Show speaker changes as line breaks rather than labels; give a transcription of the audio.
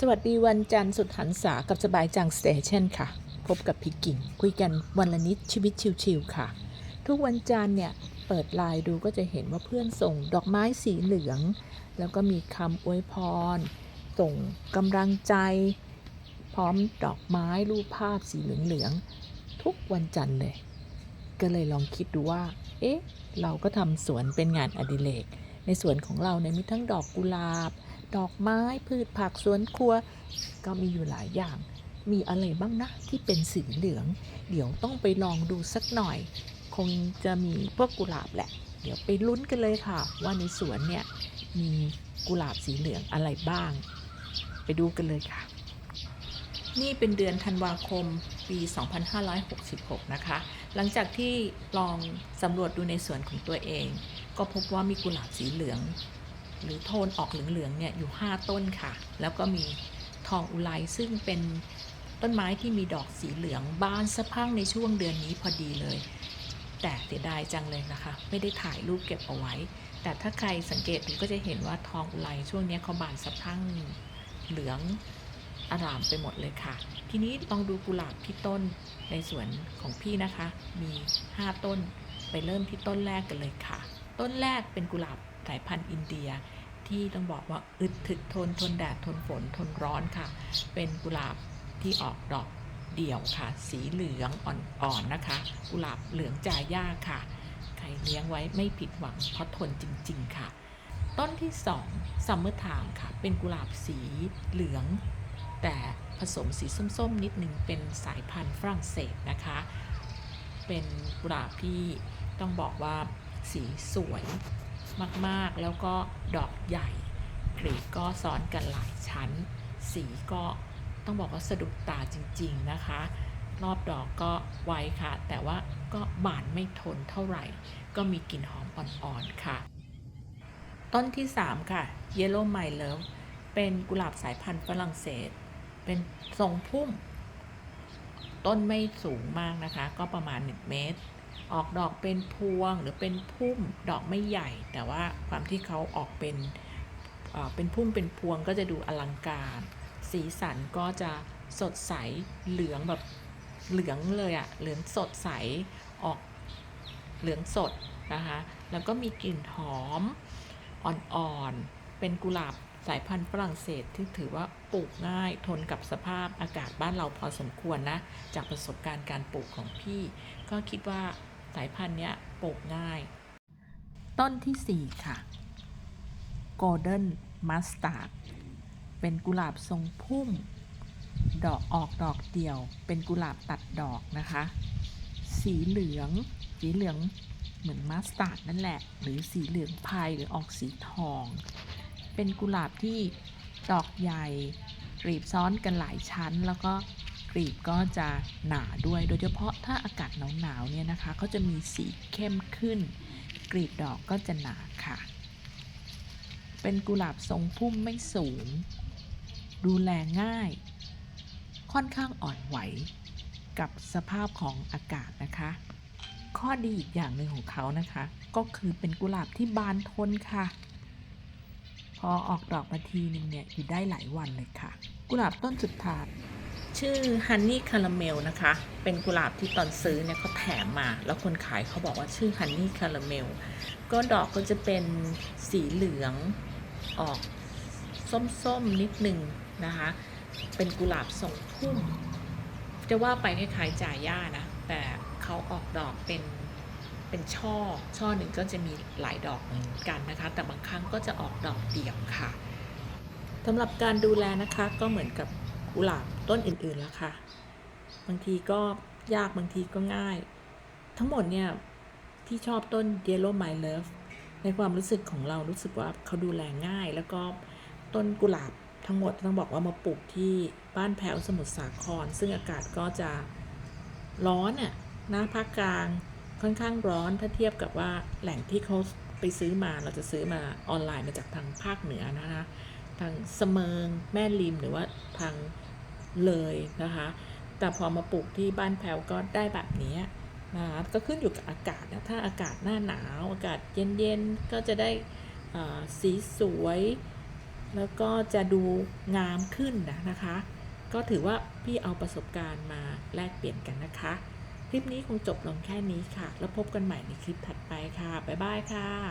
สวัสดีวันจันทร์สุดหันษากับสบายจังสเตชันค่ะ พบกับพี่กิ่ง คุยกันวันละนิดชีวิตชิวๆค่ะ ทุกวันจันทร์เนี่ย เปิดไลน์ดูก็จะเห็นว่าเพื่อนส่งดอกไม้สีเหลือง แล้วก็มีคำอวยพร ส่งกำลังใจ พร้อมดอกไม้รูปภาพสีเหลืองๆทุกวันจันทร์เลย ก็เลยลองคิดดูว่า เอ๊ะ เราก็ทำสวนเป็นงานอดิเรกในสวนของเราเนี่ยมีทั้งดอกกุหลาบ ดอกไม้พืชผักสวนครัว ก็มีอยู่หลายอย่าง มีอะไรบ้างนะที่เป็นสีเหลือง เดี๋ยวต้องไปลองดูสักหน่อย คงจะมีพวกกุหลาบแหละ เดี๋ยวไปลุ้นกันเลยค่ะ ว่าในสวนเนี่ยมีกุหลาบสีเหลืองอะไรบ้าง ไปดูกันเลยค่ะ นี่เป็นเดือนธันวาคมปี 2566 นะคะ หลังจากที่ลองสำรวจดูในสวนของตัวเอง ก็พบว่ามีกุหลาบสีเหลือง หรือโทนออกเหลืองๆเนี่ยอยู่ 5 ต้นค่ะ แล้วก็มีทองอุไรซึ่งเป็นต้นไม้ที่มีดอกสีเหลืองบานสะพั่งในช่วงเดือนนี้พอดีเลย แต่เสียดายจังเลยนะคะ ไม่ได้ถ่ายรูปเก็บเอาไว้ แต่ถ้าใครสังเกตดูก็จะเห็นว่าทองอุไรช่วงนี้เขาบานสะพั่งเหลืองอารามไปหมดเลยค่ะ ทีนี้ลองดูกุหลาบที่ต้นในสวนของพี่นะคะ มี 5 ต้น ไปเริ่มที่ต้นแรกกันเลยค่ะ ต้นแรกเป็นกุหลาบ สายพันธุ์อินเดีย ที่ต้องบอกว่าอึดถึกทนทนแดดทนฝนทนร้อนค่ะ เป็นกุหลาบที่ออกดอกเดี่ยวค่ะ สีเหลืองอ่อนๆนะคะ กุหลาบเหลืองจ่าย่าค่ะ ใครเลี้ยงไว้ไม่ผิดหวังเพราะทนจริง ๆ ค่ะ ต้นที่2ซัมเมอร์ไทม์ค่ะ เป็นกุหลาบสีเหลือง แต่ผสมสีส้มๆ นิดนึงเป็นสายพันธุ์ฝรั่งเศสนะคะ เป็นกุหลาบที่ต้องบอกว่าสีสวย มากๆ แล้วก็ดอกใหญ่กลีบก็ซ้อนกันหลายชั้น สีก็ต้องบอกว่าสะดุดตาจริง ๆ นะคะ รอบดอกก็ไวค่ะ แต่ว่าก็บานไม่ทนเท่าไหร่ ก็มีกลิ่นหอมอ่อน ๆ ค่ะ ต้นที่ 3 ค่ะ Yellow My Love เป็นกุหลาบสายพันธุ์ฝรั่งเศส เป็นทรงพุ่ม ต้นไม่สูงมากนะคะ ก็ประมาณ 1 เมตร ออกดอกเป็นพวงหรือเป็นพุ่มดอกไม่ใหญ่ แต่ว่าความที่เขาออกเป็นเป็นพุ่มเป็นพวงก็จะดูอลังการ สีสันก็จะสดใสเหลืองแบบเหลืองเลยอะเหลืองสดใสออกเหลืองสดนะคะ แล้วก็มีกลิ่นหอมอ่อนๆ เป็นกุหลาบ สายพันธุ์ฝรั่งเศสที่ถือว่าปลูกง่ายทนกับสภาพอากาศบ้านเราพอสมควรนะ จากประสบการณ์การปลูกของพี่ ก็คิดว่าสายพันธุ์เนี้ยปลูกง่าย ต้นที่ 4 ค่ะ Golden Mustard เป็นกุหลาบทรงพุ่ม ดอกออกดอกเดี่ยว เป็นกุหลาบตัดดอกนะคะ สีเหลือง สีเหลืองเหมือนมัสตาร์ดนั่นแหละ หรือสีเหลืองพายหรือออกสีทอง เป็นกุหลาบที่ดอกใหญ่กลีบซ้อนกันหลายชั้น แล้วก็กลีบก็จะหนาด้วย โดยเฉพาะถ้าอากาศหนาวๆเนี่ยนะคะเขาจะมีสีเข้มขึ้น กลีบดอกก็จะหนาค่ะ เป็นกุหลาบทรงพุ่มไม่สูง ดูแลง่าย ค่อนข้างอ่อนไหวกับสภาพของอากาศนะคะ ข้อดีอีกอย่างหนึ่งของเขานะคะ ก็คือเป็นกุหลาบที่บานทนค่ะ พอออกดอกมาทีนึงเนี่ย อยู่ได้หลายวันเลยค่ะ กุหลาบต้นสุดท้ายชื่อฮันนี่คาราเมลนะคะ เป็นกุหลาบที่ตอนซื้อเนี่ยเขาแถมมา แล้วคนขายเขาบอกว่าชื่อฮันนี่คาราเมล ก็ดอกก็จะเป็นสีเหลืองออกส้มๆนิดนึงนะคะ เป็นกุหลาบทรงพุ่ม จะว่าไปคล้ายๆจ่าย่านะ แต่เขาออกดอกเป็น เป็นช่อ ช่อหนึ่งก็จะมีหลายดอกเหมือนกันนะคะ แต่บางครั้งก็จะออกดอกเดี่ยวค่ะสำหรับการดูแลนะคะก็เหมือนกับกุหลาบต้นอื่นๆแล้วค่ะ บางทีก็ยากบางทีก็ง่าย ทั้งหมดเนี่ยที่ชอบต้น Yellow My Love ในความรู้สึกของเรารู้สึกว่าเขาดูแลง่าย แล้วก็ต้นกุหลาบทั้งหมดต้องบอกว่ามาปลูกที่บ้านแพ้วสมุทรสาคร ซึ่งอากาศก็จะร้อนน่ะนะภาคกลาง ค่อนข้างร้อนถ้าเทียบกับว่าแหล่งที่เขาไปซื้อมาเราจะซื้อมาออนไลน์มาจากทางภาคเหนือนะคะทางเสมิงแม่ริมหรือว่าทางเลยนะคะ แต่พอมาปลูกที่บ้านแพ้วก็ได้แบบนี้นะคะก็ขึ้นอยู่กับอากาศนะถ้าอากาศหน้าหนาว อากาศเย็นๆก็จะได้สีสวย แล้วก็จะดูงามขึ้นนะนะคะ ก็ถือว่าพี่เอาประสบการณ์มาแลกเปลี่ยนกันนะคะ คลิปนี้คงจบลงแค่นี้ค่ะ แล้วพบกันใหม่ในคลิปถัดไปค่ะ บ๊ายบายค่ะ